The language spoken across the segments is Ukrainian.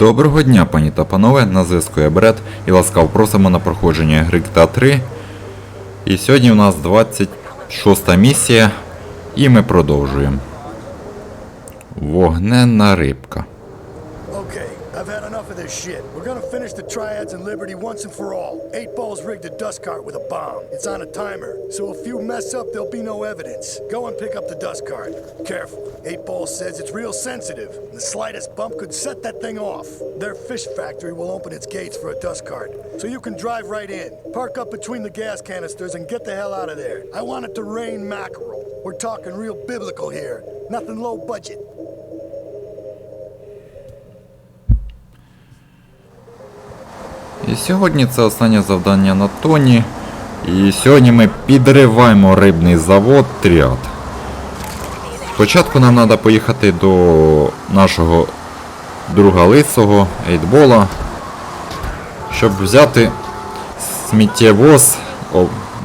Доброго дня, пані та панове, на зв'язку я Бред і ласкаво просимо на проходження гри GTA 3. І сьогодні у нас 26 місія, і ми продовжуємо. Вогненна рибка. Okay, I've had enough of this shit. We're gonna finish the triads and Liberty once and for all. Eight Balls rigged a dust cart with a bomb. It's on a timer, so if you mess up, there'll be no evidence. Go and pick up the dust cart. Careful. Eight Balls says it's real sensitive. The slightest bump could set that thing off. Their fish factory will open its gates for a dust cart, so you can drive right in. Park up between the gas canisters and get the hell out of there. I want it to rain mackerel. We're talking real biblical here. Nothing low budget. І сьогодні це останнє завдання на тоні. І сьогодні ми підриваємо рибний завод Тріад. Спочатку нам треба поїхати до нашого друга лисого, Ейтбола, щоб взяти сміттєвоз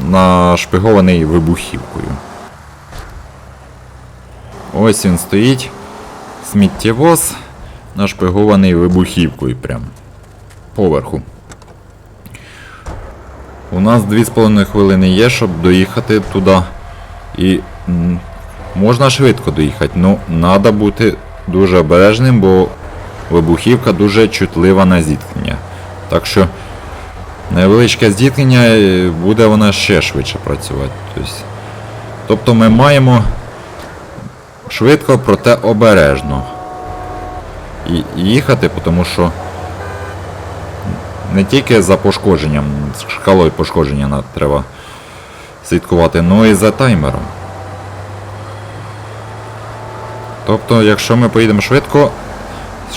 нашпигований вибухівкою. Ось він стоїть. Сміттєвоз нашпигований вибухівкою прям. Поверху. У нас 2,5 хвилини є, щоб доїхати туди. І можна швидко доїхати, ну треба бути дуже обережним, бо вибухівка дуже чутлива на зіткнення. Так що невеличке зіткнення е, буде вона ще швидше працювати. Тобто, тобто ми маємо швидко, проте обережно і їхати, тому що не тільки за пошкодженням, шкалою пошкодження треба слідкувати, але і за таймером. Тобто, якщо ми поїдемо швидко,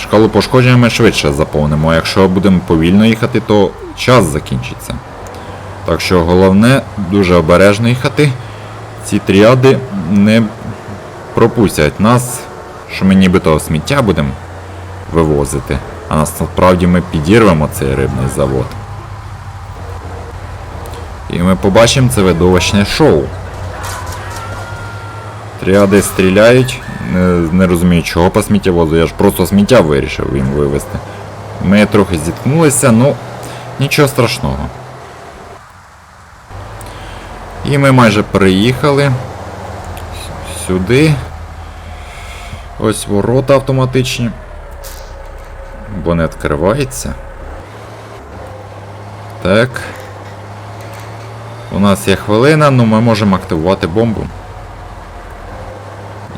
шкалу пошкодження ми швидше заповнимо, а якщо будемо повільно їхати, то час закінчиться. Так що головне дуже обережно їхати. Ці тріади не пропустять нас, що ми нібито сміття будемо вивозити. А насправді ми підірвемо цей рибний завод. І ми побачимо це видовищне шоу. Тріади стріляють, не, не розумію чого по сміттєвозу, я ж просто сміття вирішив їм вивезти. Ми трохи зіткнулися, ну нічого страшного. І ми майже приїхали сюди. Ось ворота автоматичні. Бо не відкривається. Так. У нас є хвилина, ну ми можемо активувати бомбу.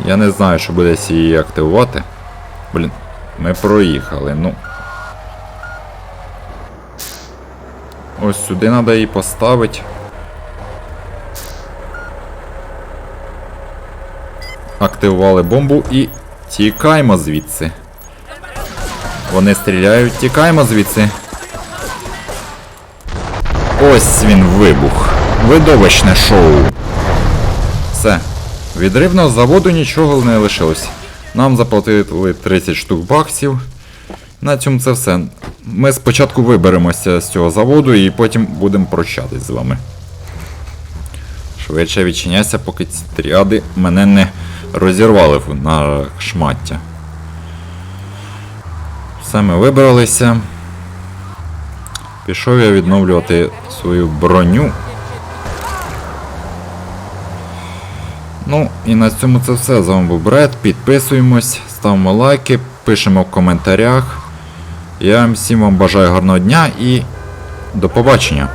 Я не знаю, що буде її активувати. Блін, ми проїхали, ну. Ось сюди треба її поставити. Активували бомбу і тікаємо звідси. Вони стріляють, тікаємо звідси. Ось він вибух. Видовищне шоу. Все. Від рибного заводу нічого не лишилось. Нам заплатили 30 штук баксів. На цьому це все. Ми спочатку виберемося з цього заводу і потім будемо прощатись з вами. Швидше відчиняйся, поки ці тріади мене не розірвали на шмаття. Все, ми вибралися. Пішов я відновлювати свою броню. Ну, і на цьому це все. З вами був Бред. Підписуємось, ставимо лайки, пишемо в коментарях. Я всім вам бажаю гарного дня і до побачення.